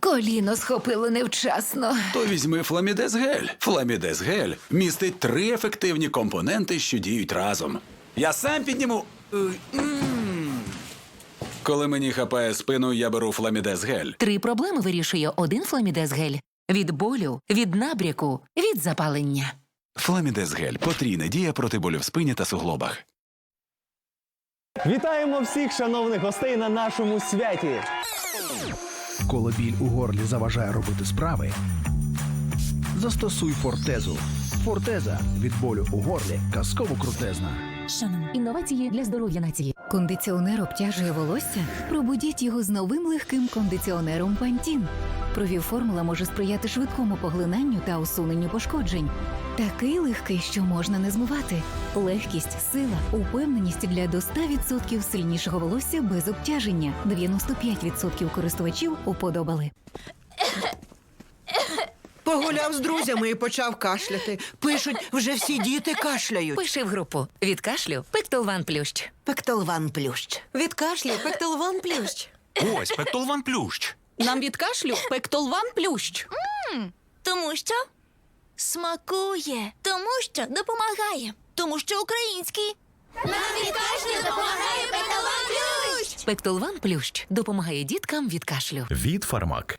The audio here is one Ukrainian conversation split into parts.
Коліно схопило невчасно. То візьми Фламідез Гель. Фламідез Гель містить три ефективні компоненти, що діють разом. Я сам підніму. Е. Коли мені хапає спину, я беру Фламідез Гель. Три проблеми вирішує один фламідез гель. Від болю, від набряку, від запалення. Фламідез Гель потрійна дія проти болю в спині та суглобах. Вітаємо всіх шановних гостей на нашому святі. Коли біль у горлі заважає робити справи, застосуй фортезу. Фортеза від болю у горлі казково крутезна. Інновації для здоров'я нації. Кондиціонер обтяжує волосся? Пробудіть його з новим легким кондиціонером Пантін. Провів-формула може сприяти швидкому поглинанню та усуненню пошкоджень. Такий легкий, що можна не змивати. Легкість, сила, упевненість для до 100% сильнішого волосся без обтяження. 95% користувачів уподобали. Погуляв з друзями і почав кашляти. Пишуть, вже всі діти кашляють. Пиши в групу. Від кашлю Пектолван Плющ. Пектолван плющ. Від кашлю пектолван плющ. Ось Пектолван Плющ. Нам від кашлю пектолван плющ. Тому що смакує, тому що допомагає, тому що український. Нам від кашлю допомагає Петалон Плющ! Пектолван Плющ допомагає діткам від кашлю. Від Фармак.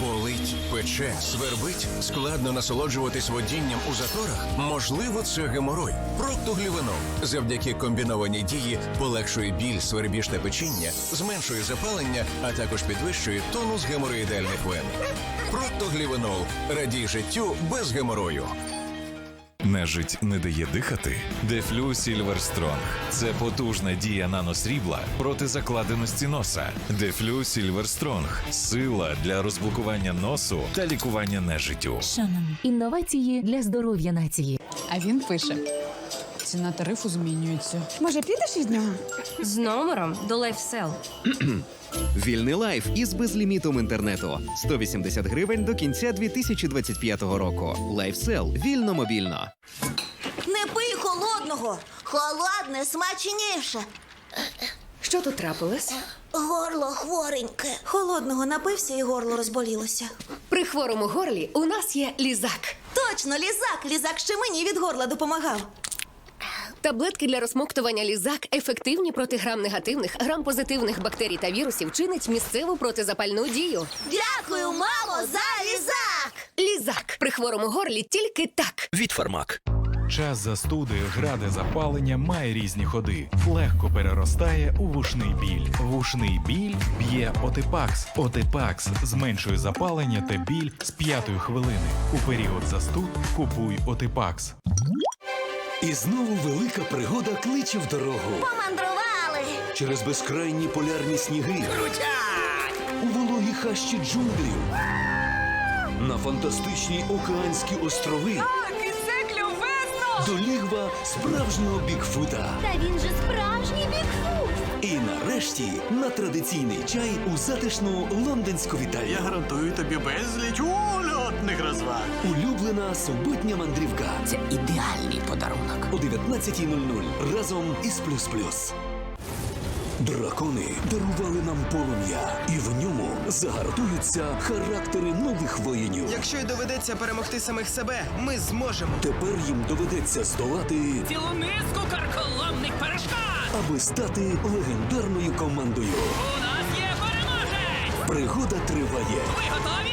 Болить, пече, свербить, складно насолоджуватись водінням у заторах. Можливо, це геморой. Проктоглівенол завдяки комбінованій дії полегшує біль, свербіж та печіння, зменшує запалення, а також підвищує тонус геморроїдальних вен. Проктоглівенол радій життю без геморою. Нежить не дає дихати. Дефлю Сільверстронг. Це потужна дія наносрібла проти закладеності носа. Дефлю Сільверстронг. Сила для розблокування носу та лікування нежиттю. Інновації для здоров'я нації. А він пише: ціна тарифу змінюється. Може, підеш від нього? З номером до LifeSell. Вільний лайф із безлімітом інтернету 180 гривень до кінця 2025 року. Лайфсел вільно мобільно. Не пий холодного. Холодне смачніше. Що тут трапилось? Горло хвореньке. Холодного напився і горло розболілося. При хворому горлі у нас є лізак. Точно, лізак. Лізак ще мені від горла допомагав. Таблетки для розмоктування лізак ефективні проти грам-негативних, грам-позитивних бактерій та вірусів чинить місцеву протизапальну дію. Дякую, мамо, за лізак. Лізак при хворому горлі тільки так. Від Фармак. Час застуди, граде запалення має різні ходи. Легко переростає у вушний біль. Вушний біль б'є Отипакс. Отипакс зменшує запалення та біль з п'ятої хвилини. У період застуд купуй Отипакс. І знову велика пригода кличе в дорогу. Помандрували. Через безкрайні полярні сніги. У вологі хащі джунглів. На фантастичні океанські острови. До лігва справжнього Бікфута. Та він же справжній бікфут. І нарешті на традиційний чай у затишну лондонську вітальню. Я гарантую тобі безліч ульотних розваг. Улюблена суботня мандрівка. Це ідеальний подарунок. О 19.00 разом із Плюс Плюс. Дракони дарували нам полум'я, і в ньому загартуються характери нових воїнів. Якщо й доведеться перемогти самих себе, ми зможемо. Тепер їм доведеться здолати, Цілу низку карколомних перешкод! аби стати легендарною командою. У нас є переможець! Пригода триває. Ви готові?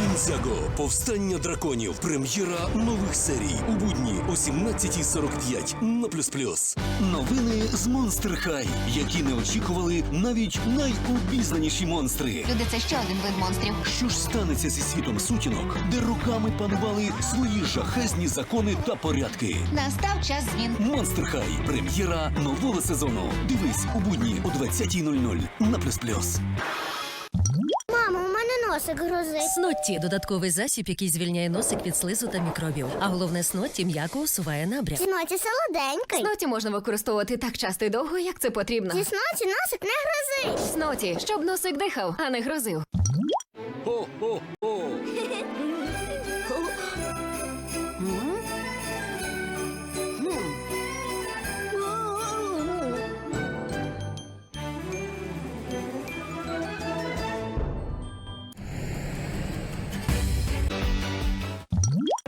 Ніндзяго, повстання драконів. Прем'єра нових серій у будні о 17.45 на плюс плюс. Новини з Монстр Хай, які не очікували навіть найобізнаніші монстри. Люди, це ще один вид монстрів. Що ж станеться зі світом сутінок, де роками панували свої жахезні закони та порядки? Настав час змін. Монстр Хай. Прем'єра нового сезону. Дивись у будні о 20.00 на плюс плюс. Носик грозить. Снотті додатковий засіб, який звільняє носик від слизу та мікробів. А головне снотті м'яко усуває набряк. Сноті солоденький. Сноті можна використовувати так часто і довго, як це потрібно. Зі сноті носик не грозить. Сноті, щоб носик дихав, а не грозив.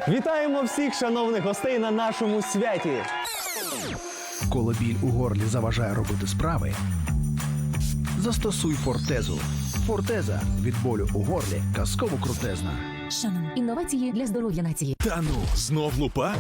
Вітаємо всіх шановних гостей на нашому святі. Коли біль у горлі заважає робити справи, застосуй фортезу. Фортеза від болю у горлі казково крутезна. Шаном. Інновації для здоров'я нації. Та ну, знов лупа?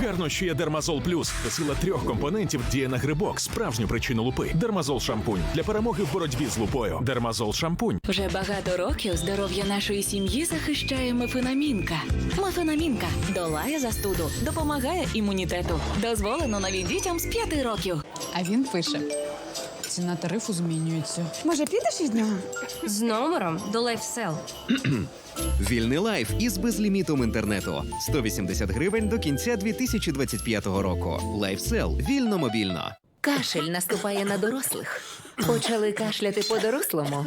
Гарно, що є Дермазол Плюс. Сила трьох компонентів діє на грибок, справжню причину лупи. Дермазол шампунь для перемоги в боротьбі з лупою. Дермазол шампунь. Вже багато років здоров'я нашої сім'ї захищає мефенамінка. Мефенамінка долає застуду, допомагає імунітету. Дозволено навіть дітям з 5 років. А він пише: ціна тарифу змінюється. Може, підеш із нього? З номером до LifeSell. Вільний лайф із безлімітом інтернету 180 гривень до кінця 2025 року. Лайфсел вільно мобільно. Кашель наступає на дорослих. Почали кашляти по-дорослому.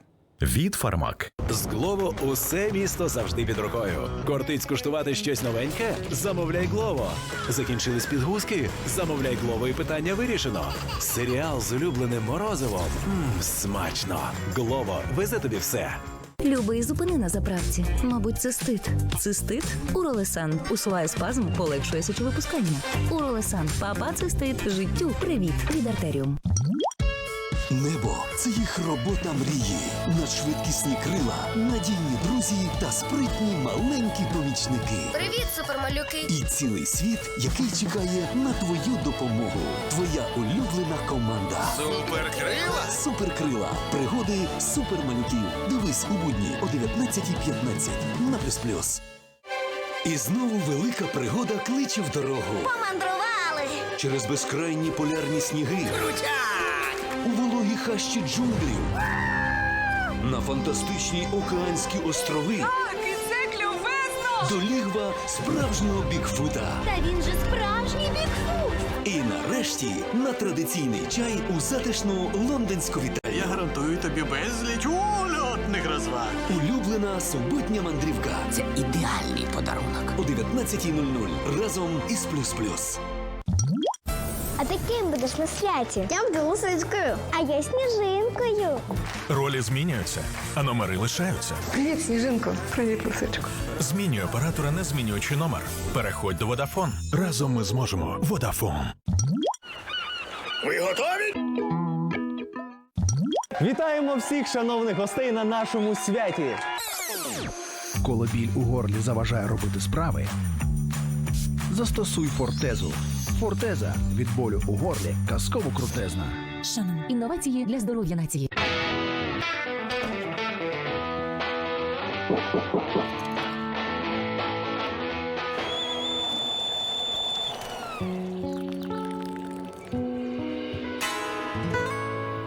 Від Фармак. З Глово усе місто завжди під рукою. Кортить скуштувати щось новеньке? Замовляй Глово. Закінчились підгузки? Замовляй Глово і питання вирішено. Серіал з улюбленим морозивом. Мм, смачно. Глово везе тобі все. Любий зупини на заправці. Мабуть, цистит. Цистит? Уролесан. Усуває спазм, полегшує сечовипускання. Уролесан. Папа цистит. Життю. Привіт. Від артеріум. Небо це їх робота мрії. Надшвидкісні крила, надійні друзі та спритні маленькі помічники. Привіт, супермалюки. І цілий світ, який чекає на твою допомогу. Твоя улюблена команда. Суперкрила? Суперкрила. Пригоди супермалюків. Дивись у будні о 19.15 на плюс плюс. І знову велика пригода кличе в дорогу. Помандрували. Через безкрайні полярні сніги. Вологі хащі джунглів. На фантастичні океанські острови. і це клювезно! До лігва справжнього Бігфута. Та він же справжній бігфут. І нарешті на традиційний чай у затишну лондонську вітальню. Я гарантую тобі безліч ульотних розваг. Улюблена суботня мандрівка. Це ідеальний подарунок. О 19.00 разом із Плюс Плюс. А ти ким будеш на святі? Я буду лисичкою. А я сніжинкою. Ролі змінюються, а номери лишаються. Привіт, сніжинко. Привіт, лисичко. Змінюй оператора, не змінюючи номер. Переходь до Водафон. Разом ми зможемо. Водафон. Ви готові? Вітаємо всіх шановних гостей на нашому святі. Коли біль у горлі заважає робити справи, застосуй фортезу. Фортеза від болю у горлі казково крутезна. Шаном. Інновації для здоров'я нації.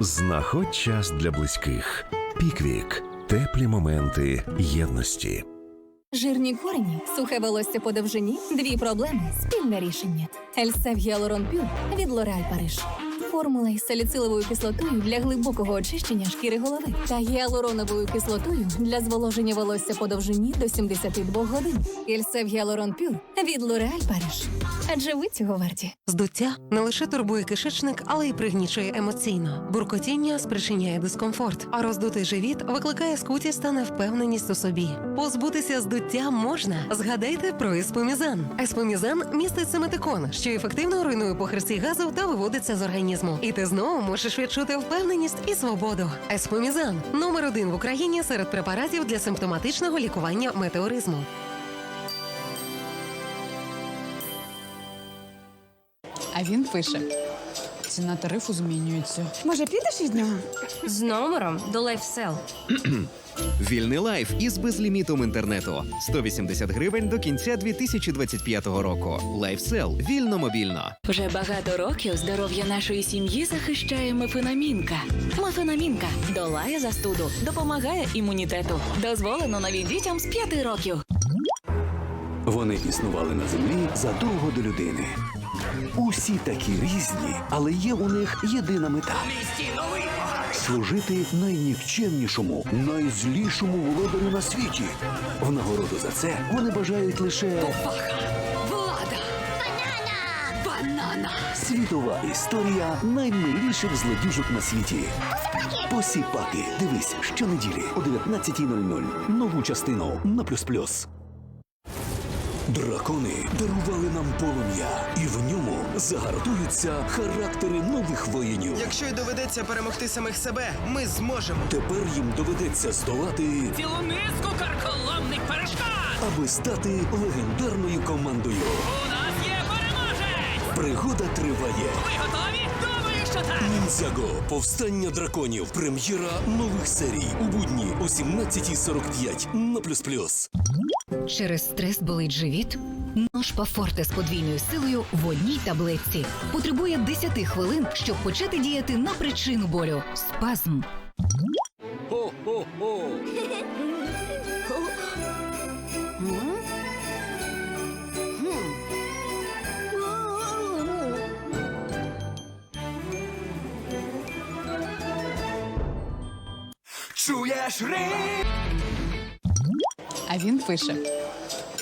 Знаходь час для близьких. Піквік. Теплі моменти єдності. Жирні корені, сухе волосся по довжині, дві проблеми, спільне рішення. Ельсев Гіалурон Пю від Лореаль Париж. Формула із саліциловою кислотою для глибокого очищення шкіри голови та гіалуроновою кислотою для зволоження волосся по довжині до 72 годин. Ельсев Гіалурон Пюр від L'Oréal Париж. Адже ви цього варті. Здуття не лише турбує кишечник, але й пригнічує емоційно. Буркотіння спричиняє дискомфорт, а роздутий живіт викликає скутість та невпевненість у собі. Позбутися здуття можна. Згадайте про еспомізан. Еспомізан містить семетикон, що ефективно руйнує похресті газу та виводиться з організму. І ти знову можеш відчути впевненість і свободу. Еспомізан номер один в Україні серед препаратів для симптоматичного лікування метеоризму. А він пише: ціна тарифу змінюється. Може, підеш від нього? З номером до LifeSell. Вільний лайф із безлімітом інтернету 180 гривень до кінця 2025 року. Лайфсел вільно мобільно. Вже багато років здоров'я нашої сім'ї захищає мефенамінка. Мефенамінка долає застуду, допомагає імунітету. Дозволено навіть дітям з 5 років. Вони існували на землі задовго до людини. Усі такі різні, але є у них єдина мета служити найнікчемнішому, найзлішому володарю на світі. В нагороду за це вони бажають лише Влада! Банана! світова історія наймиліших злодюжок на світі. Посіпаки. Дивись щонеділі о 19.00. Нову частину на плюс плюс. Дракони дарували нам полум'я, і в ньому загартуються характери нових воїнів. Якщо й доведеться перемогти самих себе, ми зможемо. Тепер їм доведеться здолати, Цілу низку карколомних перешкод! аби стати легендарною командою. У нас є переможець! Пригода триває. Ви готові? Думаю, що так! Ніндзяго Повстання драконів. Прем'єра нових серій у будні о 17.45 на плюс плюс. Через стрес болить живіт? Ножпа Форте з подвійною силою в одній таблетці. Потребує 10 хвилин, щоб почати діяти на причину болю. Спазм. Хо-хо-хо! Чуєш рик? А він пише: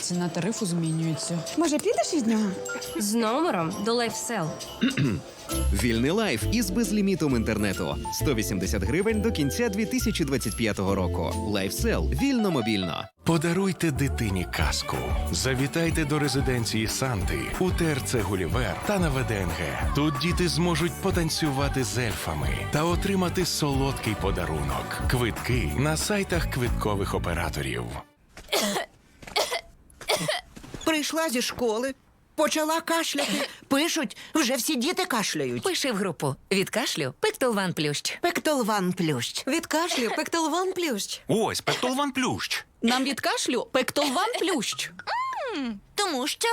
ціна тарифу змінюється. Може, підеш від нього? З номером до LifeSell. Вільний лайф із безлімітом інтернету 180 гривень до кінця 2025 року. Лайфсел вільно мобільно. Подаруйте дитині казку. Завітайте до резиденції Санти у ТРЦ Гулівер та на ВДНГ. Тут діти зможуть потанцювати з ельфами та отримати солодкий подарунок. Квитки на сайтах квиткових операторів. Прийшла зі школи, почала кашляти. Пишуть, вже всі діти кашляють. Пиши в групу. Від кашлю Пектолван Плющ. Пектолван плющ. Від кашлю пектолван плющ. Ось Пектолван Плющ. Нам від кашлю Пектолван Плющ. Тому що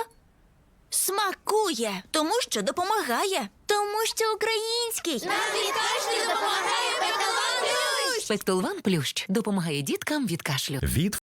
смакує, тому що допомагає, тому що український. Нам від кашлю допомагає Петалан Плющ. Пектолван Плющ допомагає діткам від кашлю. Від